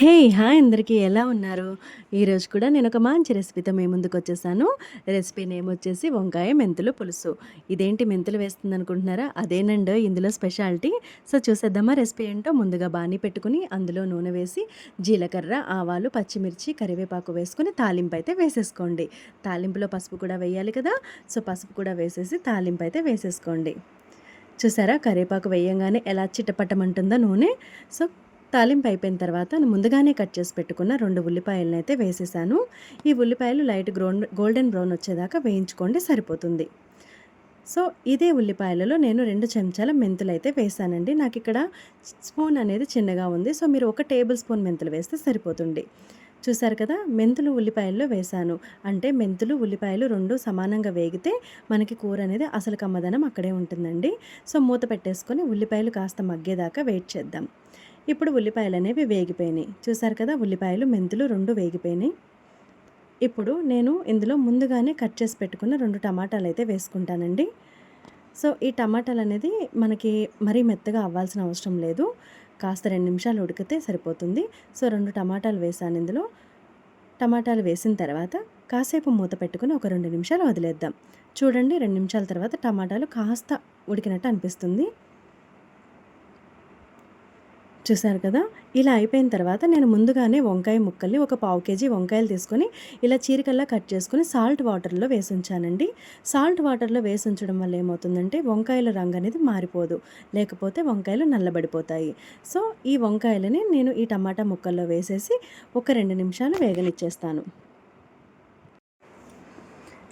హే! Hi అందరికీ ఎలా ఉన్నారు? ఈరోజు కూడా నేను ఒక మంచి రెసిపీతో మీ ముందుకొచ్చేసాను. రెసిపీ నేమ్ వచ్చేసి వంకాయ మెంతులు పులుసు. ఇదేంటి మెంతులు వేస్తుందనుకుంటున్నారా? అదేనండి ఇందులో స్పెషాలిటీ. సో చూసేద్దామా రెసిపీ ఏంటో? ముందుగా బాణీ పెట్టుకుని అందులో నూనె వేసి జీలకర్ర, ఆవాలు, పచ్చిమిర్చి, కరివేపాకు వేసుకుని తాలింపు అయితే వేసేసుకోండి. తాలింపులో పసుపు కూడా వేయాలి కదా! సో పసుపు కూడా వేసేసి తాలింపు అయితే వేసేసుకోండి. చూసారా కరివేపాకు వేయంగానే ఎలా చిట్టపట్టమంటుందో నూనె. సో తాలింపు అయిపోయిన తర్వాత ముందుగానే కట్ చేసి పెట్టుకున్న రెండు ఉల్లిపాయలను అయితే వేసేసాను. ఈ ఉల్లిపాయలు లైట్ గ్రౌండ్ గోల్డెన్ బ్రౌన్ వచ్చేదాకా వేయించుకోండి సరిపోతుంది. సో ఇదే ఉల్లిపాయలలో నేను రెండు చెంచాల మెంతులు అయితే వేసానండి. నాకు ఇక్కడ స్పూన్ అనేది చిన్నగా ఉంది. సో మీరు ఒక టేబుల్ స్పూన్ మెంతులు వేస్తే సరిపోతుంది. చూసారు కదా మెంతులు ఉల్లిపాయల్లో వేశాను అంటే మెంతులు ఉల్లిపాయలు రెండు సమానంగా వేగితే మనకి కూర అనేది అసలు కమ్మదనం అక్కడే ఉంటుందండి. సో మూత పెట్టేసుకొని ఉల్లిపాయలు కాస్త మగ్గేదాకా వెయిట్ చేద్దాం. ఇప్పుడు ఉల్లిపాయలు అనేవి వేగిపోయినాయి. చూసారు కదా ఉల్లిపాయలు మెంతులు రెండు వేగిపోయినాయి. ఇప్పుడు నేను ఇందులో ముందుగానే కట్ చేసి పెట్టుకున్న రెండు టమాటాలు అయితే వేసుకుంటానండి. సో ఈ టమాటాలు అనేది మనకి మరీ మెత్తగా అవ్వాల్సిన అవసరం లేదు. కాస్త రెండు నిమిషాలు ఉడికితే సరిపోతుంది. సో రెండు టమాటాలు వేసాను ఇందులో. టమాటాలు వేసిన తర్వాత కాసేపు మూత పెట్టుకుని ఒక రెండు నిమిషాలు వదిలేద్దాం. చూడండి రెండు నిమిషాల తర్వాత టమాటాలు కాస్త ఉడికినట్టు అనిపిస్తుంది. చూసారు కదా? ఇలా అయిపోయిన తర్వాత నేను ముందుగానే వంకాయ ముక్కల్ని ఒక పావు కేజీ వంకాయలు తీసుకొని ఇలా చీరికల్లా కట్ చేసుకుని సాల్ట్ వాటర్లో వేసి ఉంచానండి సాల్ట్ వాటర్లో వేసి ఉంచడం వల్ల ఏమవుతుందంటే వంకాయల రంగు అనేది మారిపోదు. లేకపోతే వంకాయలు నల్లబడిపోతాయి. సో ఈ వంకాయలని నేను ఈ టమాటా ముక్కల్లో వేసేసి ఒక రెండు నిమిషాలు వేగనిచ్చేస్తాను.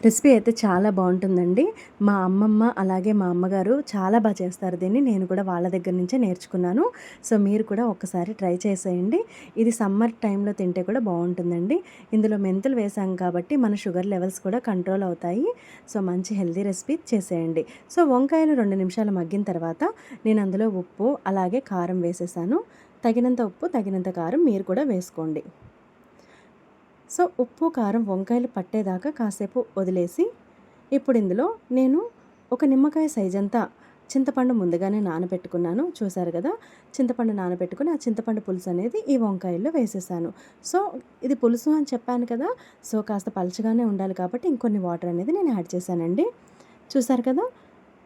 రెసిపీ అయితే చాలా బాగుంటుందండి. మా అమ్మమ్మ అలాగే మా అమ్మగారు చాలా బాగా చేస్తారు దీన్ని. నేను కూడా వాళ్ళ దగ్గర నుంచే నేర్చుకున్నాను. సో మీరు కూడా ఒక్కసారి ట్రై చేసేయండి. ఇది సమ్మర్ టైంలో తింటే కూడా బాగుంటుందండి. ఇందులో మెంతులు వేసాం కాబట్టి మన షుగర్ లెవెల్స్ కూడా కంట్రోల్ అవుతాయి. సో మంచి హెల్దీ రెసిపీ చేసేయండి. సో వంకాయలు రెండు నిమిషాలు మగ్గిన తర్వాత నేను అందులో ఉప్పు అలాగే కారం వేసేసాను. తగినంత ఉప్పు తగినంత కారం మీరు కూడా వేసుకోండి. సో ఉప్పు కారం వంకాయలు పట్టేదాకా కాసేపు వదిలేసి ఇప్పుడు ఇందులో నేను ఒక నిమ్మకాయ సైజ్ అంతా చింతపండు ముందుగానే నానబెట్టుకున్నాను. చూసారు కదా? చింతపండు నానబెట్టుకుని ఆ చింతపండు పులుసు అనేది ఈ వంకాయల్లో వేసేసాను. సో ఇది పులుసు అని చెప్పాను కదా? సో కాస్త పలుచగానే ఉండాలి కాబట్టి ఇంకొన్ని వాటర్ అనేది నేను యాడ్ చేశానండి. చూసారు కదా?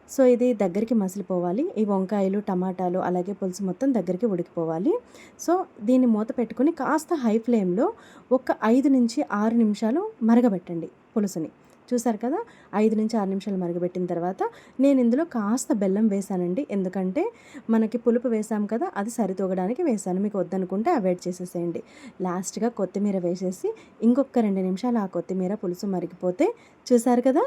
సో ఇది దగ్గరికి మసిలిపోవాలి. ఈ వంకాయలు టమాటాలు అలాగే పులుసు మొత్తం దగ్గరికి ఉడికిపోవాలి. సో దీన్ని మూత పెట్టుకుని కాస్త హై ఫ్లేమ్లో ఒక ఐదు నుంచి ఆరు నిమిషాలు మరగబెట్టండి పులుసుని. చూసారు కదా? ఐదు నుంచి ఆరు నిమిషాలు మరగబెట్టిన తర్వాత నేను ఇందులో కాస్త బెల్లం వేసానండి. ఎందుకంటే మనకి పులుపు వేసాం కదా అది సరితూగడానికి వేసాను. మీకు వద్దనుకుంటే అవాయిడ్ చేసేసేయండి. లాస్ట్గా కొత్తిమీర వేసేసి ఇంకొక రెండు నిమిషాలు ఆ కొత్తిమీర పులుసు మరిగిపోతే చూసారు కదా?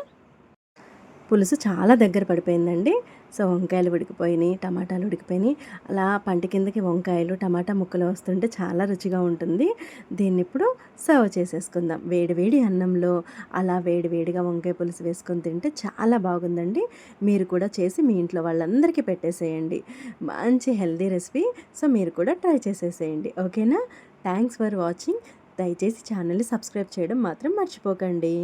పులుసు చాలా దగ్గర పడిపోయిందండి. సో వంకాయలు ఉడికిపోయినాయి టమాటాలు ఉడికిపోయినాయి. అలా పంట కిందకి వంకాయలు టమాటా ముక్కలు వస్తుంటే చాలా రుచిగా ఉంటుంది. దీన్ని ఇప్పుడు సర్వ్ చేసేసుకుందాం. వేడివేడి అన్నంలో అలా వేడివేడిగా వంకాయ పులుసు వేసుకొని తింటే చాలా బాగుందండి. మీరు కూడా చేసి మీ ఇంట్లో వాళ్ళందరికీ పెట్టేసేయండి. మంచి హెల్దీ రెసిపీ. సో మీరు కూడా ట్రై చేసేసేయండి. ఓకేనా? Thanks for watching. దయచేసి ఛానల్ని సబ్స్క్రైబ్ చేయడం మాత్రం మర్చిపోకండి.